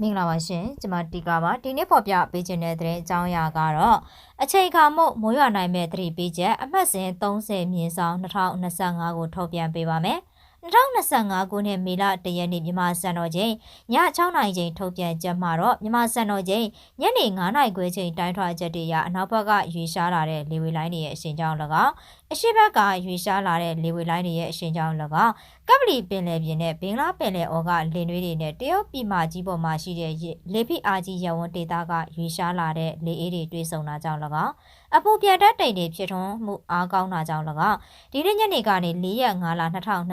မင်္ဂလာပါရှင်ကျွန်မတီကာပါဒီနေ့ပေါ်ပြပေးခြင်းတဲ့သတင်းအကြောင်းအရာကတော့အချိန်ခါမှုမိုးရွာနိုင်မဲ့သတိပေးချက်အမှတ်စဉ်30မြင်းဆောင်2025ကိုထုတ်ပြန်ပေးပါမယ်2025ခုနှစ်မေလတရက်နေ့မြန်မာစံတော်ချိန်ည6နာရီချိန်ထုတ်ပြန်ချက်မှာတော့မြန်မာစံတော်ချိန်ညနေ9နာရီခွဲချိန်တိုင်းထွာချက်တွေရအနောက်ဘက်ကရွေရှားလာတဲ့လေဝေလိုင်းတွေရဲ့အရှင်ကြောင့်၎င်းအရှိဘက်ကရွေရှားလာတဲ့လေဝေလိုင်းတွေရဲ့အရှင်ကြောင့်၎င်းကပလီပင်လယ်ပြင်နဲ့ဘင်္ဂလားပင်လယ်အော်ကလင်တွေတွေနဲ့တရုတ်ပြည်မကြီးပေါ်မှာရှိတဲ့လေဖိအားကြီးရဝန်းဒေသကရွေရှားလာတဲ့လေအေးတွေတွေးဆုံတာကြောင့်၎င်းအပူပြတ်တဲ့တိမ်တွေဖြစ်ထွန်းမှုအားကောင်းတာကြောင့်၎င်းဒီနေ့ညနေကနေ၄ရက်5လ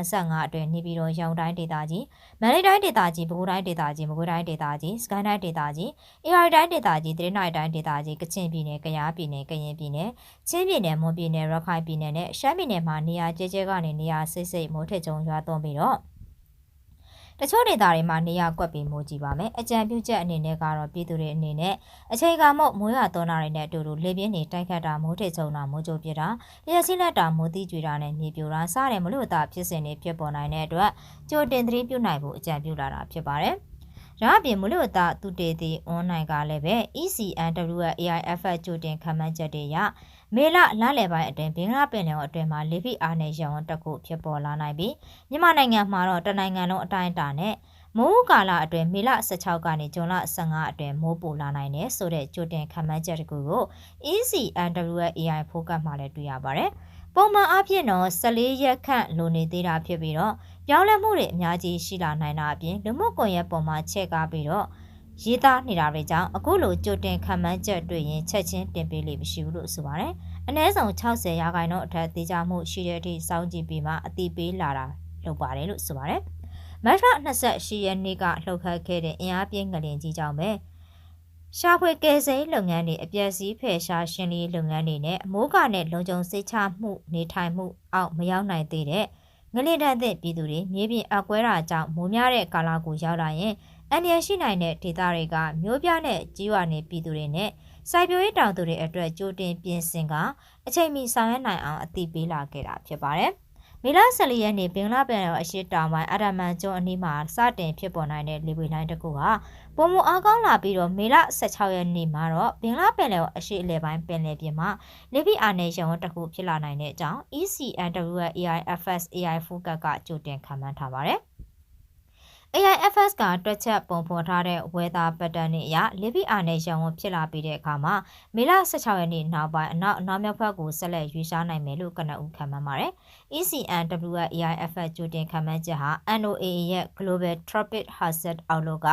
2025အတွင်းနေပြည်တော်ရောင်တိုင်းဒေသကြီး မန္တလေးတိုင်းဒေသကြီးပဲခူးတိုင်းဒေသကြီးမကွေးတိုင်းဒေသကြီးစကိုင်းတိုင်းဒေသကြီးအေရီတိုင်းဒေသကြီးတရနိုင်တိုင်းဒေသကြီးကချင်ပြည်နယ်ကယားပြည်နယ်ကရင်ပြည်နယ်ချင်းပြည်နယ်မွန်ပြည်နယ်ရခိုင်ပြည်နယ်နဲ့ရှမ်းပြည်နယ်မှာနေရာကျဲကျဲကနေနေရာစိတ်စိတ်မိုးထစ်ကြုံရွာသွန်းပြီးတော့ တချို့ဒေသတွေမှာနေရကွက်ပြီးမိုးကြည့်ပါမယ်အကြံပြုချက်အနေနဲ့ကတော့ပြည်သူတွေအနေနဲ့အချိန်ကမို့မိုးရသွန်းတာတွေနဲ့အတူတူလေပြင်းတွေတိုက်ခတ်တာမိုးထစ်ချုံတာမိုးကြိုပြတာလျှက်စီးလက်တာမိုးသီးကြွေတာနဲ့မြေပြိုတာစတဲ့မလို့တာဖြစ်စဉ်တွေဖြစ်ပေါ်နိုင်တဲ့အတွက်ကြိုတင်သတိပြုနိုင်ဖို့အကြံပြုလာတာဖြစ်ပါတယ်။ ဒါအပြင်မလို့တာသူတေတီအွန်လိုင်းကလည်းပဲ ECNW AIF ကြိုတင်ခံမှန်းချက်တွေရမေလလလယ်ပိုင်းအတွင်းဘင်္ဂလားပင်လယ်အတွင်းမှာလေဖိအားနဲ့ရောင်တက်ခုဖြစ်ပေါ်လာနိုင်ပြီးမြန်မာနိုင်ငံမှာတော့တနိုင်ငံလုံးအတိုင်းအတာနဲ့မိုးကာလအတွင်းမေလ16ကနေဇွန်လ15အတွင်းမိုးပိုလာနိုင်တယ်ဆိုတဲ့ကြိုတင်ခန့်မှန်းချက်တကူကို ECNWAI ဖိုကတ်မှာလည်းတွေ့ရပါတယ်။ပုံမှန်အားဖြင့်တော့14ရက်ခန့်လိုနေသေးတာဖြစ်ပြီးတော့ ပြောင်းလဲမှုတွေအများကြီးရှိလာနိုင်တာအပြင်လူမှုကွန်ရက်ပေါ်မှာချက်ကားပြီးတော့ရေးသားနေတာတွေကြောင့်အခုလိုကြိုတင်ခံမှန်းချက်တွေ့ရင်ချက်ချင်းတင်ပေးလိမ့်မရှိဘူးလို့ဆိုပါတယ်။အနည်းဆုံး60ရာခိုင်နှုန်းအထက်သေးကြမှုရှိတဲ့အထိစောင့်ကြည့်ပြီးမှအတိပေးလာတာလုပ်ပါတယ်လို့ဆိုပါတယ်။မတ်လ28ရက်နေ့ကလှုပ်ခတ်ခဲ့တဲ့အင်အားပြင်းငလင်ကြီးကြောင့်ပဲရှာဖွေကယ်ဆယ်ရေးလုပ်ငန်းတွေအပြည့်စည်ဖယ်ရှားရှင်းလင်းလုပ်ငန်းတွေနဲ့အမိုးကနဲ့လုံခြုံစိတ်ချမှုနေထိုင်မှုအောက်မရောက်နိုင်သေးတဲ့ ငလင်တန်တဲ့ပြည်သူတွေမြေပြင်အကွဲတာကြောင့်မိုးများတဲ့ကာလကိုရောက်လာရင်အန္တရာယ်ရှိနိုင်တဲ့ဒေသတွေကမျိုးပြနဲ့ကြီးဝါနေပြည်သူတွေနဲ့စိုက်ပျိုးရေးတောင်သူတွေအတွက်ကြိုတင်ပြင်ဆင်ကအချိန်မီဆောင်ရွက်နိုင်အောင်အသိပေးလာခဲ့တာဖြစ်ပါတယ်။မေလ14ရက်နေ့ဘင်္ဂလားပင်လယ်အရှေ့တောင်ပိုင်းအရမန်ကျွန်းအနီးမှာစတင်ဖြစ်ပေါ်နိုင်တဲ့လေပွေလိုင်းတစ်ခုဟာ ပုံမအားကောင်းလာပြီးတော့မေလ16ရက်နေ့မှာတော့ဘင်္ဂလားပင်လယ်အရှေ့အလယ်ပိုင်းပင်လယ်ပြင်မှာလေပြင်းအာနေရုံတစ်ခုဖြစ်လာနိုင်တဲ့အကြောင်း ECNWAIFS AI Focus ကကြိုတင်ခန့်မှန်းထားပါတယ်။ AIFS ကတွက်ချက်ပုံဖော်ထားတဲ့ weather pattern နဲ့အရလေပြင်းအားနဲ့ရောင်ဝင်ဖြစ်လာပြီးတဲ့အခါမှာမေလ16ရက်နေ့နောက်ပိုင်းအနောက်အနောက်မြောက်ဘက်ကိုဆက်လက်ရွေ့ရှားနိုင်မယ်လို့ကနအူခံမှန်းပါတယ်။ ECNW AIFS ကြိုတင်ခံမှန်းချက်ဟာ NOAA ရဲ့ Global Tropic Hazard Outlook က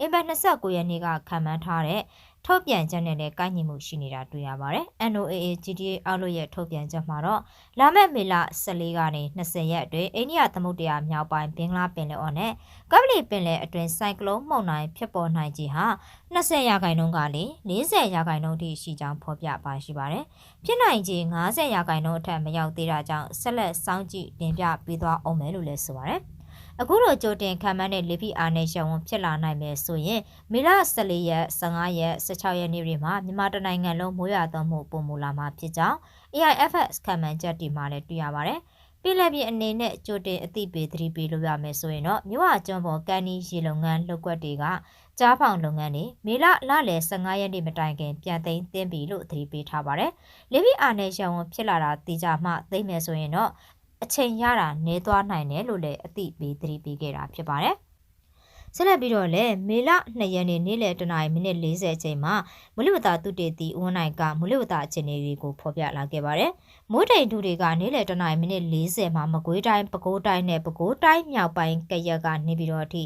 အင်ဘတ်29ရက်နေ့ကခံမှန်းထားတဲ့ ထုတ်ပြန်ချက်နဲ့လည်းကိုက်ညီမှုရှိနေတာတွေ့ရပါတယ်။ NOAA GTA အောက်လို့ရဲ့ထုတ်ပြန်ချက်မှာတော့လာမယ့်မေလ14ကနေ20ရက်အတွင်းအိန္ဒိယသမုဒ္ဒရာမြောက်ပိုင်းဘင်္ဂလားပင်လယ်အော်နဲ့ကပ္ပလီပင်လယ်အတွင်းဆိုင်ကလုန်းမုန်တိုင်းဖြစ်ပေါ်နိုင်ခြင်းဟာ20ရာခိုင်နှုန်းကလေ40ရာခိုင်နှုန်းထိရှိကြောင်းဖော်ပြပါရှိပါတယ်။ဖြစ်နိုင်ခြင်း50ရာခိုင်နှုန်းအထက်မရောက်သေးတာကြောင့်ဆက်လက်စောင့်ကြည့်တင်ပြပေးသွားအောင်မယ်လို့လည်းဆိုပါတယ်။ အခုလိုကြိုတင်ခံမှန်းတဲ့လေဖိအားနဲ့ရှောင်ဝန်ဖြစ်လာနိုင်မယ်ဆိုရင်မေလ14ရက်15ရက်16ရက်နေ့တွေမှာမြန်မာတနိုင်ငံလုံးမိုးရွာသွန်းမှုပုံမူလာမှာဖြစ်ကြောင်း AIFS ခံမှန်းချက်တွေမှာလည်းတွေ့ရပါတယ်။ပြည်လပြည်အနေနဲ့ကြိုတင်အသိပေးသတိပေးလို့ရမယ်ဆိုရင်တော့မြို့ဝကျွန်းပေါ်ကန်နီရေလုံငန်းလုပ်ကွက်တွေကကြားဖောင်လုပ်ငန်းတွေမေလလလယ်15ရက်နေ့မတိုင်ခင်ပြန်သိမ်းသင်းပြီလို့သတိပေးထားပါတယ်။လေဗီအာနယ်ရှောင်းဖြစ်လာတာသိကြမှသိမ့်မယ်ဆိုရင်တော့ အချိန်ရတာနေသွားနိုင်တယ်လို့လည်းအသိပေးသတိပေးခဲ့တာဖြစ်ပါတယ်။ဆက်လက်ပြီးတော့လည်းမေလ2ရက်နေ့နေ့လယ်တနာရီမိနစ်40အချိန်မှာမုလိဝတာတုတေတီဦးနိုင်ကမုလိဝတာအခြေအနေတွေကိုဖော်ပြလာခဲ့ပါတယ်။မိုးတိမ်တူတွေကနေ့လယ်တနာရီမိနစ်40မှာမကွေးတိုင်းပဲခူးတိုင်းနဲ့ပဲခူးတိုင်းမြောက်ပိုင်းကရက်ကနေပြီးတော့အထိ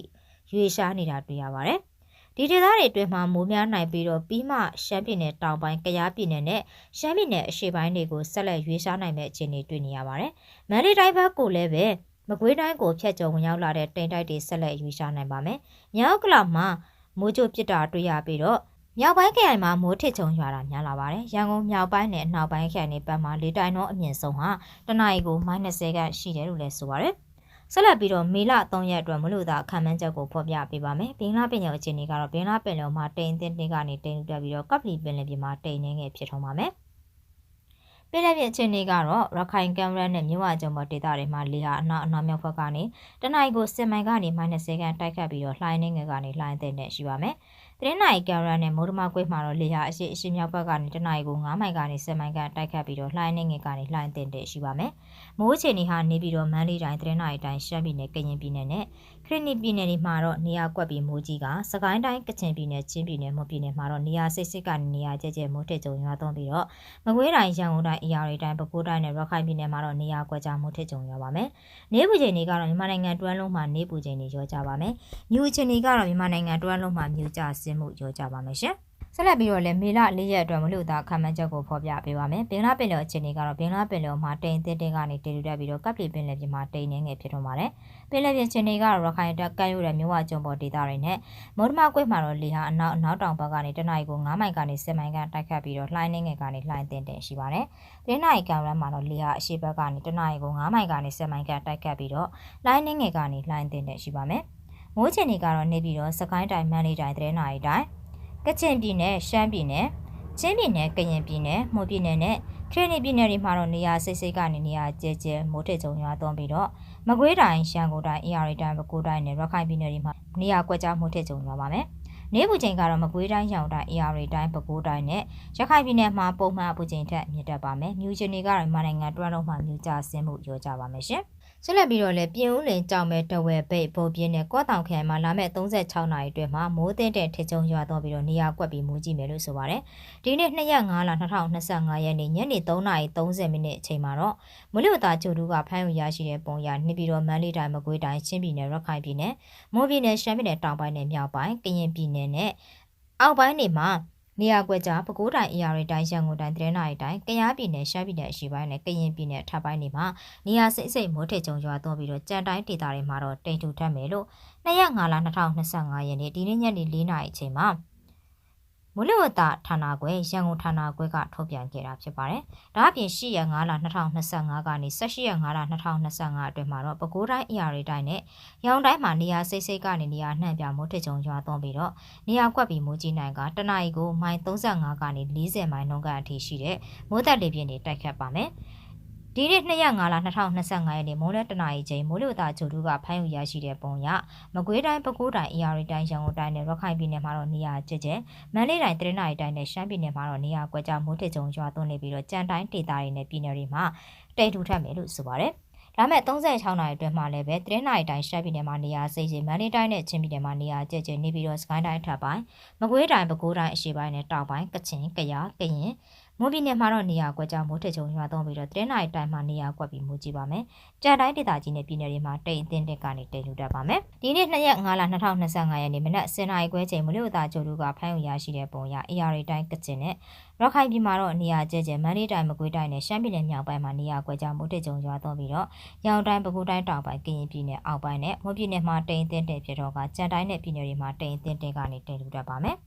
ရွေရှားနေတာတွေ့ရပါတယ်။ ဒီဒေသတွေအတွင်းမှာမိုးများနိုင်ပြီးတော့ပြီးမှရှမ်းပြည်နယ်တောင်ပိုင်း၊ကယားပြည်နယ်နဲ့ရှမ်းပြည်နယ်အရှေ့ပိုင်းတွေကိုဆက်လက်ရွေးရှားနိုင်မဲ့အခြေအနေတွေ့နေရပါတယ်။မန္တလေးတိုင်းဘက်ကိုလည်းပဲမကွေးတိုင်းကိုဖျက်ကျော်ဝင်ရောက်လာတဲ့တိမ်တိုက်တွေဆက်လက်ရွေးရှားနိုင်ပါမယ်။မြောက်ကလာမှာမိုးကြိုပစ်တာတွေ့ရပြီးတော့မြောက်ပိုင်းခရိုင်မှာမိုးထစ်ချုံရွာတာများလာပါတယ်။ရန်ကုန်မြောက်ပိုင်းနဲ့အနောက်ပိုင်းခရိုင်တွေဘက်မှာလေတိုင်တော့အမြင့်ဆုံးဟာတနအီကို -30 ကရှိတယ်လို့လည်းဆိုပါတယ်။ ဆက်လက်ပြီးတော့မေလ3ရက်အတွက်မလို့သာခံမှန်းချက်ကိုဖော်ပြပေးပါမယ်။ဘင်္ဂလားပင်လယ်အခြေအနေကတော့ဘင်္ဂလားပင်လယ်မှာတိမ်အသင်းတင်ကနေတိမ်တက်ပြီးတော့ကပလီပင်လယ်ပြင်မှာတိမ်နေငယ်ဖြစ်ထုံးပါမယ်။ပြည်내ပြည်ချင်းတွေကတော့ရခိုင်ကမ်ရက်နဲ့မြဝကျုံပေါ်ဒေသတွေမှာလေဟာအနောက်အနောက်မြောက်ဘက်ကနေတနင်္ဂနွေကိုစစ်မိုင်ကနေ -30 ခန်းတိုက်ခတ်ပြီးတော့လှိုင်းနေငယ်ကနေလှိုင်းတဲ့နဲ့ရှိပါမယ်။ သတင်းနိုင်ကမ်ရက်နဲ့မိုးဒမကွေးမှာတော့လေဟာအရှိအရှိမြောက်ဘက်ကနေတနင်္ဂနွေကို9မိုင်ကနေ10မိုင်ခန့်တိုက်ခတ်ပြီးတော့လှိုင်းနေငယ်ကနေလှိုင်းတဲ့တဲ့ရှိပါမယ်။မိုးချေနေဟာနေပြီးတော့မန်းလေးတိုင်းသတင်းနိုင်တိုင်းရှမ်းပြည်နယ်ကရင်ပြည်နယ်နဲ့ခရစ်နီပြည်နယ်တွေမှာတော့နေရာကွက်ပြီးမိုးကြီးကစကိုင်းတိုင်းကချင်ပြည်နယ်ချင်းပြည်နယ်မွန်ပြည်နယ်မှာတော့နေရာစိတ်စိတ်ကနေနေရာကျကျမိုးထစ်ကြုံရွာသွန်းပြီးတော့မကွေးတိုင်းရန်ကုန်တိုင်းအရာတွေတိုင်းပဲခူးတိုင်းနဲ့ရခိုင်ပြည်နယ်မှာတော့နေရာကွက်ကြားမိုးထစ်ကြုံရွာပါမယ်။နေပူချိန်တွေကတော့မြန်မာနိုင်ငံတွန်းလုံးမှာနေပူချိန်တွေရောကြပါမယ်။မြူချိန်တွေကတော့မြန်မာနိုင်ငံတွန်းလုံးမှာမြူကျဆင်းမှုရောကြပါမယ်ရှင်။ဆက်လက်ပြီးတော့လည်းမေလ၄ရက်အတွက်မလို့သာခံမှန်းချက်ကိုဖော်ပြပေးပါမယ်။ဘင်္ဂလားပင်လယ်အခြေအနေကတော့ဘင်္ဂလားပင်လယ်မှာတိမ်တင်းတင်းကနေတည်ထူတက်ပြီးတော့ကပ်ပလီပင်လယ်ပြင်မှာတိမ်နေငယ်ဖြစ်ထွန်းပါတယ်။ပင်လယ်ပြင်အခြေအနေကတော့ရခိုင်တက်ကမ်းရိုးတဲ့မြို့ဝကျုံပေါ်ဒေသတွေနဲ့မော်ဒမာကွေ့မှာတော့လေဟာအနောက်အနောက်တောင်ဘက်ကနေတနအီကို9မိုင်ကနေ10မိုင်ကတိုက်ခတ်ပြီးတော့လှိုင်းနေငယ်ကနေလှိုင်းတင်းတင်းရှိပါတယ်။တင်းနိုင်ကံရမ်းမှာတော့လေဟာအရှိဘက်ကနေတနအီကို9မိုင်ကနေ10မိုင်ကတိုက်ခတ်ပြီးတော့လှိုင်းနေငယ်ကနေလှိုင်းတင်းတင်းရှိပါမယ်။ မိုးချင်တွေကတော့နေပြီးတော့စကိုင်းတိုင်းမန်လေးတိုင်းတရင်နိုင်တိုင်းကချင်ပြည်နယ်ရှမ်းပြည်နယ်ချင်းပြည်နယ်ကရင်ပြည်နယ်မွန်ပြည်နယ်နဲ့ခရနီပြည်နယ်တွေမှာတော့နေရာစိတ်စိတ်ကနေနေရာကျဲကျဲမိုးထစ်ကြုံရွာသွန်းပြီးတော့မကွေးတိုင်းရှမ်းကိုတိုင်းအေရရီတိုင်းပဲခူးတိုင်းနဲ့ရခိုင်ပြည်နယ်တွေမှာနေရာကွက်ကြားမိုးထစ်ကြုံရွာပါမယ်။နေပူချိန်ကတော့မကွေးတိုင်းရောင်တိုင်းအေရရီတိုင်းပဲခူးတိုင်းနဲ့ရခိုင်ပြည်နယ်မှာပုံမှန်အပူချိန်ထက်မြင့်တက်ပါမယ်။မြူရှင်တွေကတော့မြန်မာနိုင်ငံတွန်းလုံးမှာမြူကျဆင်းမှုရောကြပါမယ်ရှင်။ ဆက်လက်ပြီးတော့လည်းပြင်ဦးလင်ကြောင်မဲတဝဲပိတ်ပုံပြင်းနဲ့ကော့တောင်ခရိုင်မှာလာမဲ့36နာရီအတွင်းမှာမိုးသင်းတဲ့ထစ်ချုံရွာတော့ပြီးတော့နေရာကွက်ပြီးမိုးကြည့်မယ်လို့ဆိုပါတယ်။ဒီနေ့2ရက်5လ2025ရက်နေ့ညနေ3နာရီ30မိနစ်အချိန်မှာတော့မလွတ်သားကျိုတူကဖမ်းယူရရှိတဲ့ပုံရနှစ်ပြီးတော့မန္တလေးတိုင်းမကွေးတိုင်းချင်းပြည်နယ်ရခိုင်ပြည်နယ်မိုးပြည်နယ်ရှမ်းပြည်နယ်တောင်ပိုင်းနဲ့မြောက်ပိုင်းကရင်ပြည်နယ်နဲ့အောက်ပိုင်းတွေမှာ နေရာကွက်ကြားပဲခူးတိုင်းအရာတွေတိုင်းရန်ကုန်တိုင်းတရနာရီတိုင်းကရားပြည်နယ်ရှမ်းပြည်နယ်အရှေ့ပိုင်းနဲ့ကရင်ပြည်နယ်ထပ်ပိုင်းတွေမှာနေရာစိတ်စိတ်မိုးထစ်ကြုံရွာသွန်းပြီးတော့ကြံတိုင်းဒေသတွေမှာတော့တိမ်ထူထပ်မယ်လို့2ရက်5လ2025ရက်နေ့ဒီနေ့ညနေ4နာရီအချိန်မှာ မူလဝတ္တဌာနခွဲရန်ကုန်ဌာနခွဲကထုတ်ပြန်ခဲ့တာဖြစ်ပါတယ်။ဒါအပြင်10ရက်5လ2025ကနေ18ရက်5လ2025အတွင်းမှာတော့ပဲခူးတိုင်းအရာတွေတိုင်းနဲ့ရောင်တိုင်းမှာနေရာစိတ်စိတ်ကနေနေရာနှံ့ပြမိုးထစ်ကြုံရွာသွန်းပြီးတော့နေရာကွက်ပြီးမိုးကြီးနိုင်ကတနအီကိုမိုင်35ကနေ40မိုင်နှုန်းကအထိရှိတဲ့မိုးသက်လေပြင်းတွေတိုက်ခတ်ပါမယ်။ ဒီနေ့2ရက်5လ2025ရက်နေ့မိုးလဲတနာရီချိန်မိုးလေဝသဂျိုတူကဖမ်းယူရရှိတဲ့ပုံရမကွေးတိုင်းပဲခူးတိုင်းအေရီတိုင်းရန်ကုန်တိုင်းနဲ့ရခိုင်ပြည်နယ်မှာတော့နေရာကျကျမန္တလေးတိုင်းတရနာရီတိုင်းနဲ့ရှမ်းပြည်နယ်မှာတော့နေရာကွက်ကြားမိုးထစ်ကြုံရွာသွန်းနေပြီးတော့ကြံတိုင်းဒေသတွေနဲ့ပြည်နယ်တွေမှာတိတ်ထူထပ်မယ်လို့ဆိုပါတယ်လာမဲ့36နာရီအတွင်းမှာလည်းပဲတရင်းနာရီတိုင်းရှမ်းပြည်နယ်မှာနေရာစိတ်စီမန္တလေးတိုင်းနဲ့ချင်းပြည်နယ်မှာနေရာကျကျနေပြီးတော့စကိုင်းတိုင်းထပ်ပိုင်းမကွေးတိုင်းပဲခူးတိုင်းအရှေ့ပိုင်းနဲ့တောင်ပိုင်းကချင်ကယားကရင် မွန်ပြည်နယ်မှာတော့နေရာကွက်ကြောင်မိုးထချုံရွာသွန်းပြီးတော့တင်းနိုင်တိုင်းမှာနေရာကွက်ပြီးမိုးကြီးပါမယ်။ကြံတိုင်းဒေသကြီးနဲ့ပြည်နယ်တွေမှာတိမ်အသင်းတက်ကနေတိမ်လူတက်ပါမယ်။ဒီနေ့2ရက်5လ2025ရက်နေ့မနက်10:00နာရီခွဲချိန်မလို့သားကျိုးတို့ကဖမ်းယူရရှိတဲ့ပုံရ AR တိုင်းကချင်နဲ့ရခိုင်ပြည်မှာတော့နေရာကျကျမန္တလေးတိုင်းမကွေးတိုင်းနဲ့ရှမ်းပြည်နယ်မြောက်ပိုင်းမှာနေရာကွက်ကြောင်မိုးထချုံရွာသွန်းပြီးတော့ရောင်တိုင်းပဲခူးတိုင်းတောင်ပိုင်းကရင်ပြည်နယ်အောက်ပိုင်းနဲ့မွန်ပြည်နယ်မှာတိမ်အသင်းတက်ဖြစ်တော့ကကြံတိုင်းနဲ့ပြည်နယ်တွေမှာတိမ်အသင်းတက်ကနေတိမ်လူတက်ပါမယ်။